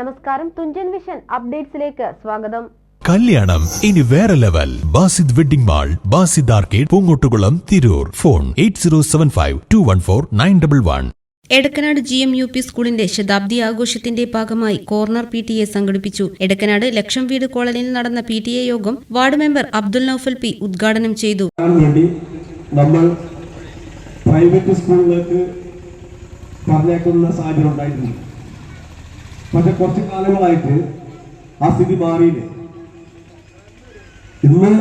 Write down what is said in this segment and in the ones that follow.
നമസ്കാരം. തുഞ്ചൻ വിഷൻ അപ്ഡേറ്റ്സിലേക്ക് സ്വാഗതം. കല്യാണം. ഇനി വേറെ level. Basid wedding mall Basid arcade Poongottukulam Tirur. Phone eight zero seven five two one four nine double one. Edakkanad G M U P സ്കൂളിന്റെ ശതാബ്ദി ആഘോഷത്തിന്റെ ഭാഗമായി കോർണർ പി ടി എ സംഘടിപ്പിച്ചു. എടക്കനാട് ലക്ഷം വീട് കോളനിയിൽ നടന്ന പി ടി എ യോഗം ward member Abdul Noufal P ഉദ്ഘാടനം ചെയ്തു. നമ്മൾ പ്രൈവറ്റ് സ്കൂളിലേക്ക് പറഞ്ഞേക്കുന്ന സാഹചര്യം ഉണ്ടായിട്ടുണ്ട്. പക്ഷെ കുറച്ച് കാലങ്ങളായിട്ട് ആ സ്ഥിതി മാറിയില്ലേ? ഇന്ന്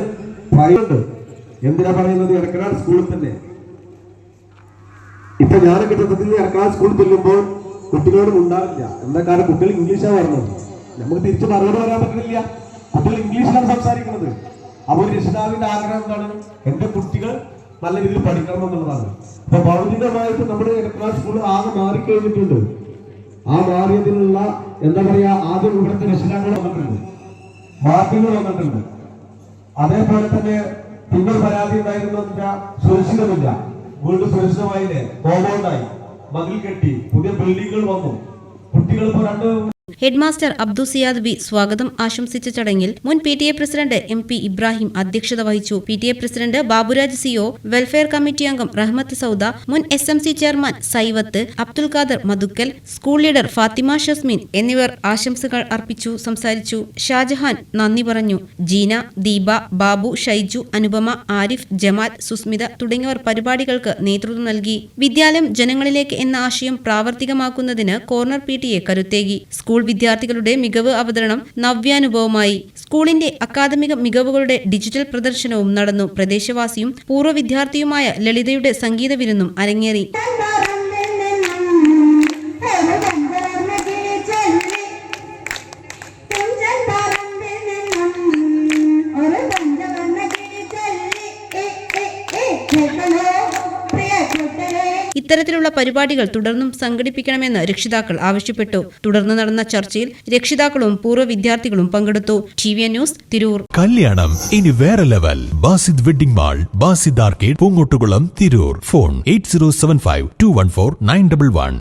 പ്രൈവറ്റ് എന്തിനാ പറയുന്നത്? ഇറക്കനാട് സ്കൂളിൽ തന്നെ. ഇപ്പൊ ഞാൻ കിട്ടത്തിൽ ഇറക്കനാട് സ്കൂളിൽ ചെല്ലുമ്പോൾ കുട്ടികളോട് ഉണ്ടാവില്ല. എന്താ കാരണം? കുട്ടികൾ ഇംഗ്ലീഷാണ് പറഞ്ഞത്. നമുക്ക് തിരിച്ച് മറുപടി വരാൻ പറ്റുന്നില്ല കുട്ടികൾ ഇംഗ്ലീഷിലാണ് സംസാരിക്കുന്നത്. അപ്പോൾ ഒരു രക്ഷിതാവിന്റെ ആഗ്രഹം എന്താണ്? എന്റെ കുട്ടികൾ നല്ല രീതിയിൽ പഠിക്കണം എന്നുള്ളതാണ്. അപ്പൊ ഭൗതികമായിട്ട് നമ്മുടെ ഇലക്ട്രോണിക് സ്കൂൾ ആകെ മാറിക്കഴിഞ്ഞിട്ടുണ്ട്. ആ മാറിയതിനുള്ള എന്താ പറയാ ആദ്യം ഇവിടുത്തെ വിശദങ്ങൾ വന്നിട്ടുണ്ട്. വാർത്തകൾ വന്നിട്ടുണ്ട്. അതേപോലെ തന്നെ പിന്നെ പരാതി ഉണ്ടായിരുന്നില്ല സുരക്ഷിതമില്ല. വീട് സുരക്ഷിതമായില്ലേ? കോമ്പൗണ്ടായി. മതിൽ കെട്ടി. പുതിയ ബിൽഡിങ്ങുകൾ വന്നു. കുട്ടികൾ ഇപ്പൊ രണ്ട് ഹെഡ്മാസ്റ്റർ അബ്ദു സിയാദ് ബി സ്വാഗതം ആശംസിച്ച ചടങ്ങിൽ മുൻ P T A president M P Ibrahim അധ്യക്ഷത വഹിച്ചു. P T A president Baburaj CO welfare committee അംഗം റഹ്മത്ത് സൗദ മുൻ S M C chairman Saivath Abdul Khader Madhukkal school leader Fathima Shasmin എന്നിവർ ആശംസകൾ അർപ്പിച്ചു സംസാരിച്ചു. ഷാജഹാൻ നന്ദി പറഞ്ഞു. ജീന ദീപ ബാബു ഷൈജു അനുപമ ആരിഫ് ജമാൽ സുസ്മിത തുടങ്ങിയവർ പരിപാടികൾക്ക് നേതൃത്വം നൽകി. വിദ്യാലയം ജനങ്ങളിലേക്ക് എന്ന ആശയം പ്രാവർത്തികമാക്കുന്നതിന് കോർണർ പി ടി എ കരുത്തേകി. സ്കൂൾ വിദ്യാർത്ഥികളുടെ മികവ് അവതരണം നവ്യാനുഭവമായി. സ്കൂളിന്റെ അക്കാദമിക മികവുകളുടെ ഡിജിറ്റൽ പ്രദർശനവും നടന്നു. പ്രദേശവാസിയും പൂർവ വിദ്യാർത്ഥിയുമായ ലളിതയുടെ സംഗീത വിരുന്നും അരങ്ങേറി. ഇത്തരത്തിലുള്ള പരിപാടികൾ തുടർന്നും സംഘടിപ്പിക്കണമെന്ന് രക്ഷിതാക്കൾ ആവശ്യപ്പെട്ടു. തുടർന്ന് നടന്ന ചർച്ചയിൽ രക്ഷിതാക്കളും പൂർവ വിദ്യാർത്ഥികളും പങ്കെടുത്തു. T V news Tirur. കല്യാണം ഇനി വേറെ level. Basid wedding mall Basid arcade Poongottukulam Tirur. Phone eight zero seven five two one four nine double one.